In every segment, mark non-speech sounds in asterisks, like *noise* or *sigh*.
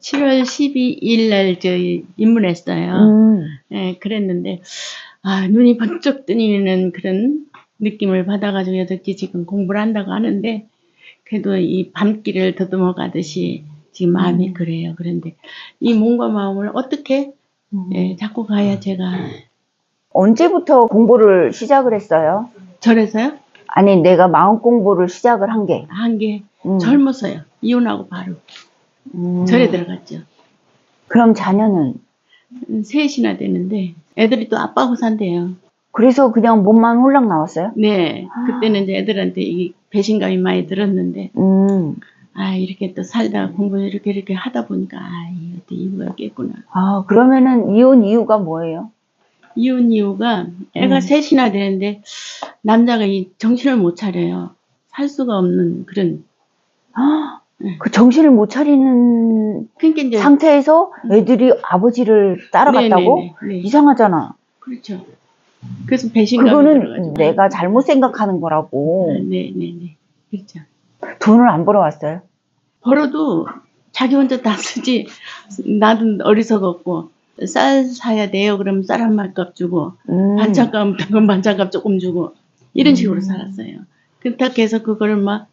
7월 12일 날 저희 입문했어요. 음. 예, 그랬는데, 아, 눈이 번쩍 뜨이는 그런 느낌을 받아가지고 여덟개 지금 공부를 한다고 하는데, 그래도 이 밤길을 더듬어 가듯이 지금 마음이 음. 그래요. 그런데 이 몸과 마음을 어떻게 음. 예, 잡고 가야 제가 언제부터 공부를 시작을 했어요? 절에서요? 아니 내가 마음 공부를 시작을 한 게. 한게 음. 젊었어요. 이혼하고 바로 음. 절에 들어갔죠. 그럼 자녀는 음, 셋이나 되는데 애들이 또 아빠 호산대요. 그래서 그냥 몸만 홀랑 나왔어요? 네, 그때는 이제 애들한테 이 배신감이 많이 들었는데, 음. 아 이렇게 또 살다 공부 이렇게 이렇게 하다 보니까 아 이것도 이유가 있겠구나. 아 그러면은 이혼 이유가 뭐예요? 이혼 이유가 애가 음. 셋이나 되는데 남자가 이 정신을 못 차려요. 살 수가 없는 그런. 아, 네. 그 정신을 못 차리는 그러니까 이제 상태에서 애들이 아버지를 따라갔다고? 네, 네, 네, 네. 이상하잖아. 그렇죠. 그래서 배신감이 그거는 들어가지고. 내가 잘못 생각하는 거라고. 네, 네, 네. 그렇죠. 돈을 안 벌어왔어요. 벌어도 자기 혼자 다 쓰지. 나도 어리석었고 쌀 사야 돼요. 그럼 쌀 한 말값 주고 음. 반찬값 그럼 *laughs* 반찬값 조금 주고 이런 식으로 음. 살았어요. 그렇게 해서 그거를 막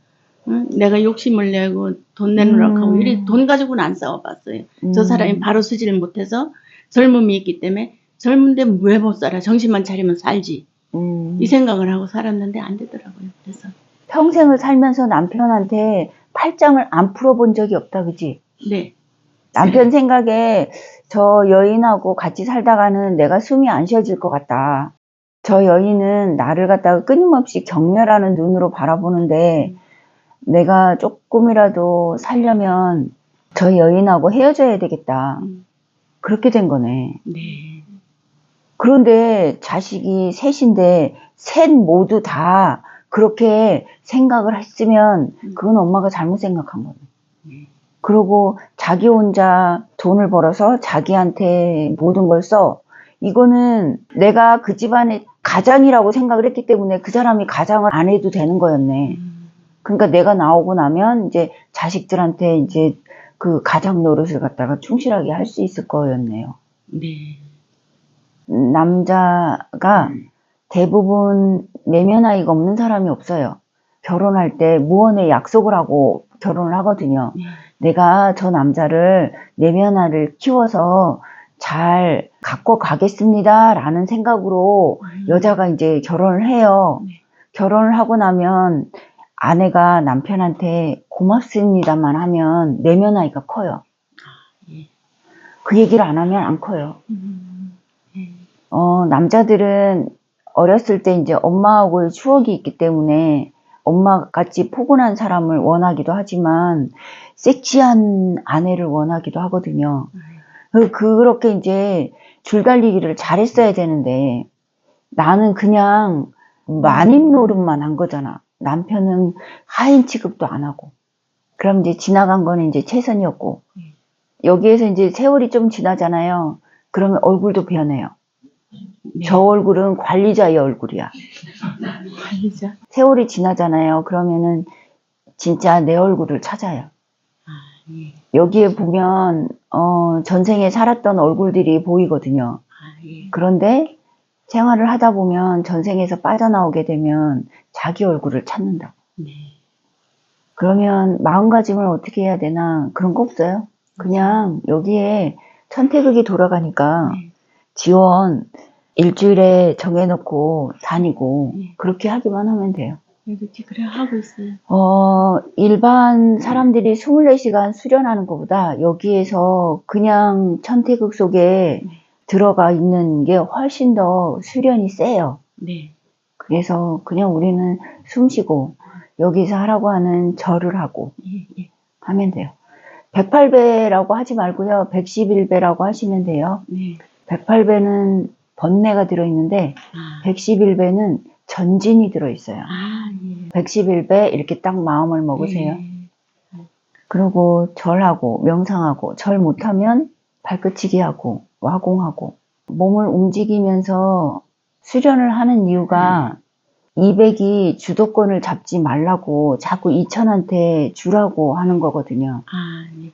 응? 내가 욕심을 내고 돈 내놓으라고 하고 음. 이래 돈 가지고는 안 싸워봤어요. 저 음. 사람이 바로 쓰지를 못해서 젊음이 있기 때문에 젊은데 왜 못 살아? 정신만 차리면 살지. 음. 이 생각을 하고 살았는데 안 되더라고요. 그래서 평생을 살면서 남편한테 팔짱을 안 풀어본 적이 없다, 그지? 네, 남편 생각에 저 여인하고 같이 살다가는 내가 숨이 안 쉬어질 것 같다. 저 여인은 나를 갖다가 끊임없이 경멸하는 눈으로 바라보는데 내가 조금이라도 살려면 저 여인하고 헤어져야 되겠다. 음, 그렇게 된 거네. 네, 그런데 자식이 셋인데 셋 모두 다 그렇게 생각을 했으면 그건 엄마가 잘못 생각한 거네. 네. 그리고 자기 혼자 돈을 벌어서 자기한테 모든 걸 써. 이거는 내가 그 집안의 가장이라고 생각을 했기 때문에 그 사람이 가장을 안 해도 되는 거였네. 음, 그러니까 내가 나오고 나면 이제 자식들한테 이제 그 가장 노릇을 갖다가 충실하게 할 수 있을 거였네요. 네, 남자가 대부분 내면 아이가 없는 사람이 없어요. 결혼할 때 무언의 약속을 하고 결혼을 하거든요. 네. 내가 저 남자를 내면 아이를 키워서 잘 갖고 가겠습니다. 라는 생각으로 음, 여자가 이제 결혼을 해요. 네. 결혼을 하고 나면 아내가 남편한테 고맙습니다만 하면 내면 아이가 커요. 예. 그 얘기를 안 하면 안 커요. 음, 네. 어, 남자들은 어렸을 때 이제 엄마하고의 추억이 있기 때문에 엄마 같이 포근한 사람을 원하기도 하지만 섹시한 아내를 원하기도 하거든요. 그- 그렇게 이제 줄달리기를 잘했어야 되는데 나는 그냥 마님 노릇만 한 거잖아. 남편은 하인 취급도 안 하고. 그럼 이제 지나간 거는 이제 최선이었고. 여기에서 이제 세월이 좀 지나잖아요. 그러면 얼굴도 변해요. 네. 저 얼굴은 관리자의 얼굴이야. *laughs* 관리자. 세월이 지나잖아요. 그러면은 진짜 내 얼굴을 찾아요. 아, 예. 여기에 보면 어, 전생에 살았던 얼굴들이 보이거든요. 아, 예. 그런데 생활을 하다 보면 전생에서 빠져나오게 되면 자기 얼굴을 찾는다. 네. 그러면 마음가짐을 어떻게 해야 되나 그런 거 없어요. 그냥 여기에 천태극이 돌아가니까 네. 지원 일주일에 정해놓고 다니고 네. 그렇게 하기만 하면 돼요. 이렇게 그래 하고 있어요. 어, 일반 사람들이 24시간 수련하는 것보다 여기에서 그냥 천태극 속에 네. 들어가 있는 게 훨씬 더 수련이 세요. 네. 그래서 그냥 우리는 숨 쉬고 여기서 하라고 하는 절을 하고 예, 예. 하면 돼요. 108배라고 하지 말고요. 111배라고 하시면 돼요. 네. 108배는 번뇌가 들어있는데 아, 111배는 전진이 들어있어요. 아, 예. 111배 이렇게 딱 마음을 먹으세요. 예. 그리고 절하고 명상하고 절 못하면 발끝치기 하고 와공하고 몸을 움직이면서 수련을 하는 이유가 200이 주도권을 잡지 말라고 자꾸 2000한테 주라고 하는 거거든요. 아, 예.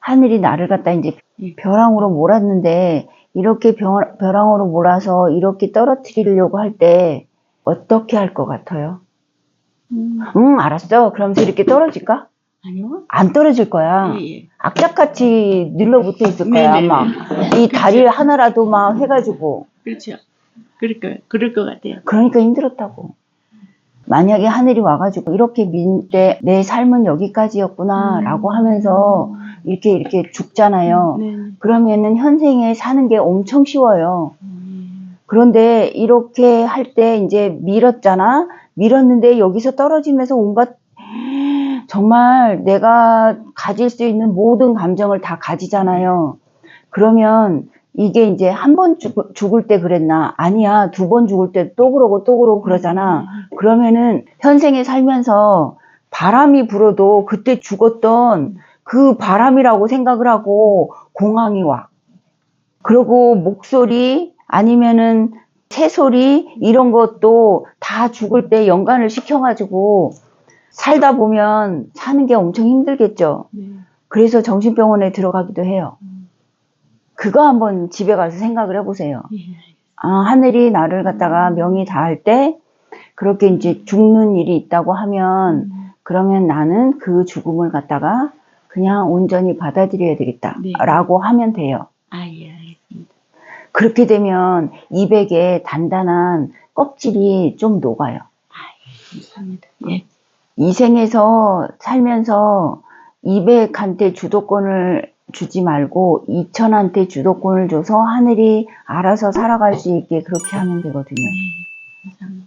하늘이 나를 갖다 이제 예. 벼랑으로 몰았는데 이렇게 벼, 벼랑으로 몰아서 이렇게 떨어뜨리려고 할 때 어떻게 할 것 같아요? 음, 응, 알았어. 그러면서 이렇게 떨어질까? 아니요. 안 떨어질 거야. 예, 예. 악착같이 눌러붙어 있을 거야, 네네네. 아마. *laughs* 이 다리를 하나라도 막 해가지고. 그렇죠. 그럴 거, 그럴 것 같아요. 그러니까 힘들었다고. 만약에 하늘이 와가지고 이렇게 민때 내 삶은 여기까지였구나 음. 라고 하면서 이렇게 이렇게 죽잖아요. 네. 그러면은 현생에 사는 게 엄청 쉬워요. 음, 그런데 이렇게 할 때 이제 밀었잖아. 밀었는데 여기서 떨어지면서 온갖 정말 내가 가질 수 있는 모든 감정을 다 가지잖아요. 그러면 이게 이제 한 번 죽을 때 그랬나? 아니야. 두 번 죽을 때 또 그러고 또 그러고 그러잖아. 그러면은 현생에 살면서 바람이 불어도 그때 죽었던 그 바람이라고 생각을 하고 공항이 와. 그리고 목소리 아니면은 새소리 이런 것도 다 죽을 때 연관을 시켜가지고 살다 보면 사는 게 엄청 힘들겠죠. 네. 그래서 정신병원에 들어가기도 해요. 음, 그거 한번 집에 가서 생각을 해보세요. 예. 아, 하늘이 나를 갖다가 명이 닿을 때 그렇게 이제 죽는 일이 있다고 하면 음, 그러면 나는 그 죽음을 갖다가 그냥 온전히 받아들여야 되겠다. 네. 라고 하면 돼요. 아, 예, 알겠습니다. 그렇게 되면 200의 단단한 껍질이 좀 녹아요. 감사합니다. 예. 이 생에서 살면서 200한테 주도권을 주지 말고 2000한테 주도권을 줘서 하늘이 알아서 살아갈 수 있게 그렇게 하면 되거든요. 네.